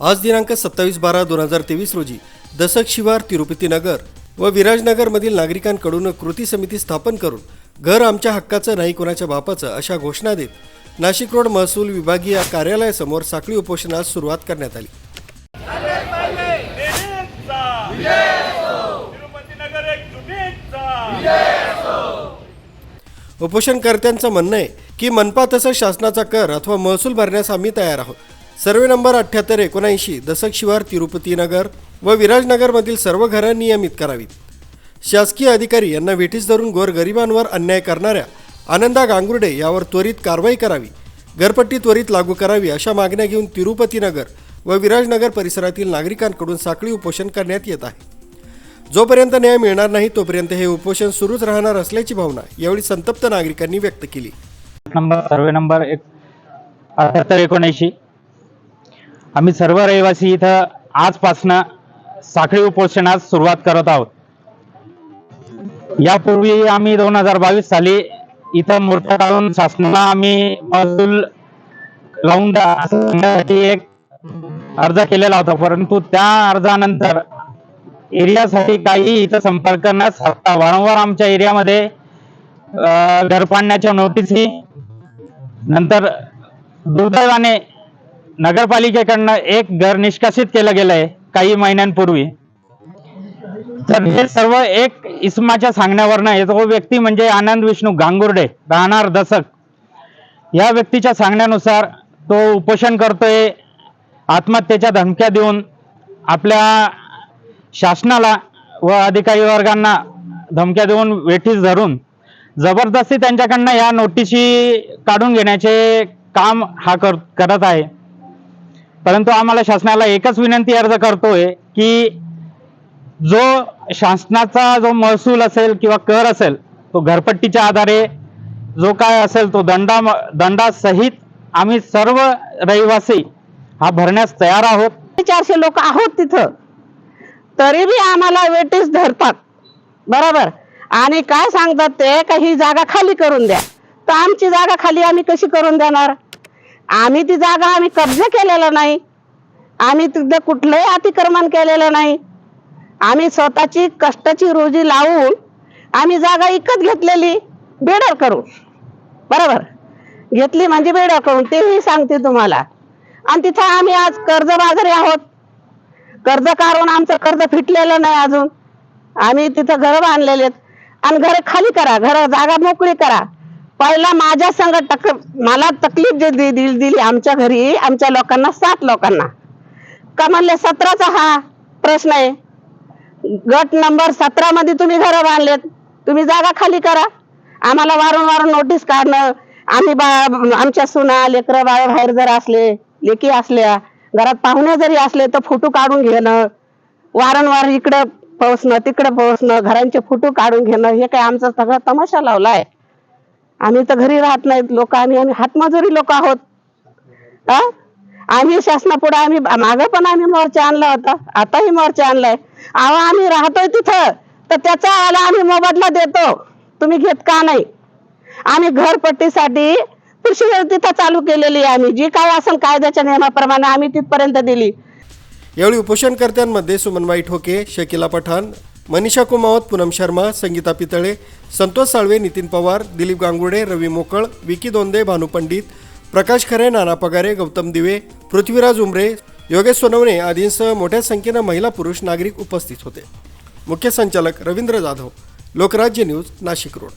आज दिनांक सत्तावीस बारा दोन हजार तेवीस रोजी दशक शिवार तिरुपती नगर व विराजनगरमधील नागरिकांकडून कृती समिती स्थापन करून घर आमच्या हक्काचं नाही कोणाच्या बापाचं अशा घोषणा देत नाशिक रोड महसूल विभागीय कार्यालयासमोर साखळी उपोषणास सुरुवात करण्यात आली. उपोषणकर्त्यांचं म्हणणं आहे की मनपा तसंच शासनाचा कर अथवा महसूल भरण्यास आम्ही तयार आहोत. सर्वे नंबर अठ्ठ्याहत्तर एकोणऐंशी दशक शिवार तिरुपती नगर व विराजनगरमधील सर्व घरं नियमित करावीत. शासकीय अधिकारी यांना वेठीस धरून गोरगरिबांवर अन्याय करणाऱ्या आनंदा गांगुर्डे यावर त्वरित कारवाई करावी घरपट्टी त्वरित लागू करावी अशा मागण्या घेऊन तिरुपती नगर व विराजनगर परिसरातील नागरिकांकडून साखळी उपोषण करण्यात येत आहे. जोपर्यंत न्याय मिळणार नाही तोपर्यंत हे उपोषण सुरूच राहणार असल्याची भावना यावेळी संतप्त नागरिकांनी व्यक्त केली. नंबर सर्वे नंबर एक अठ्याहत्तर एकोणऐंशी आम्ही सर्व रहिवासी इथं आजपासनं साखळी उपोषणास सुरुवात करत आहोत. यापूर्वी आम्ही दोन हजार बावीस साली इथं मोर्चा काढून शासनाला आम्ही महसूल लावून सांगण्यासाठी एक अर्ज केलेला होता. परंतु त्या अर्जानंतर एरियासाठी काही इथं संपर्क न साधता वारंवार आमच्या एरियामध्ये अं, घर पाडण्याच्या नोटीसी नंतर दुर्दैवाने नगरपालिकेकडनं एक घर निष्कासित केलं गेलंय काही महिन्यांपूर्वी. तर हे सर्व एक इसमाच्या सांगण्यावरनं आहे. तो व्यक्ती म्हणजे आनंद विष्णू गांगुर्डे राहणार दसक. या व्यक्तीच्या सांगण्यानुसार तो उपोषण करतोय आत्महत्येच्या धमक्या देऊन आपल्या शासनाला व अधिकारी वर्गांना धमक्या देऊन वेठीस धरून जबरदस्ती त्यांच्याकडनं या नोटीशी काढून घेण्याचे काम हा कर करत आहे. परंतु आम्हाला शासनाला एकच विनंती अर्ज करतोय की जो शासनाचा जो महसूल असेल किंवा कर असेल तो घरपट्टीच्या आधारे जो काय असेल तो दंडा दंडासहित आम्ही सर्व रहिवासी हा भरण्यास तयार आहोत. चारशे लोक आहोत तिथं. तरी बी आम्हाला वेटीस धरतात. बरोबर? आणि काय सांगतात ते? का ही जागा खाली करून द्या. तर आमची जागा खाली आम्ही कशी करून देणार? आम्ही ती जागा आम्ही कब्जा केलेला नाही. आम्ही तिथे कुठलंही अतिक्रमण केलेलं नाही. आम्ही स्वतःची कष्टाची रोजी लावून आम्ही जागा विकत घेतलेली बेडर करून. बरोबर? घेतली म्हणजे बेडर करून तेही सांगते तुम्हाला. आणि तिथं आम्ही आज कर्ज बाजारी आहोत. कर्ज काढून आमचं कर्ज फिटलेलं नाही अजून. आम्ही तिथं घर बांधलेले आहेत. आणि घर खाली करा घर जागा मोकळी करा. पहिला माझ्या संग तक मला तकलीफ जे दिली दिली आमच्या घरी आमच्या लोकांना सात लोकांना. का म्हणले सतराचा हा प्रश्न आहे. गट नंबर सतरा मध्ये तुम्ही घर बांधलेत. तुम्ही जागा खाली करा. आम्हाला वारंवार नोटीस काढणं. आम्ही बा आमच्या सुना लेकरं बाळ बाहेर जर असले लेकी असल्या घरात पाहुणे जरी असले तर फोटो काढून घेणं. वारंवार इकडं पोहोचणं तिकडं पोहोचणं घरांचे फोटो काढून घेणं. हे काय आमचा सगळा तमाशा लावला आहे आम्ही तर घरी राहत नाहीत लोक आम्ही आम्ही हातमजुरी लोक आहोत. हा? आम्ही शासनापुढे आम्ही मागं पण आम्ही मोर्चा आणला होता. आताही मोर्चा आणलाय. अहो आम्ही राहतोय तिथं. तर त्याचा आला आम्ही मोबदला देतो. तुम्ही घेत का नाही? आम्ही घरपट्टीसाठी कृषी तिथं चालू केलेली आहे आम्ही. जी काय असेल कायद्याच्या नियमाप्रमाणे आम्ही तिथपर्यंत दिली. यावेळी उपोषणकर्त्यांमध्ये सुमनबाई ठोके शकिला पठाण मनीषा कुमावत पूनम शर्मा संगीता पितळे संतोष साळवे नितीन पवार दिलीप गांगुडे रवी मोकळ विकी दोंदे भानू पंडित प्रकाश खरे नाना पगारे गौतम दिवे पृथ्वीराज उमरे योगेश सोनवणे आदींसह मोठ्या संख्येनं महिला पुरुष नागरिक उपस्थित होते. मुख्य संचालक Ravindra Jadhav. Lokrajya news Nashik road.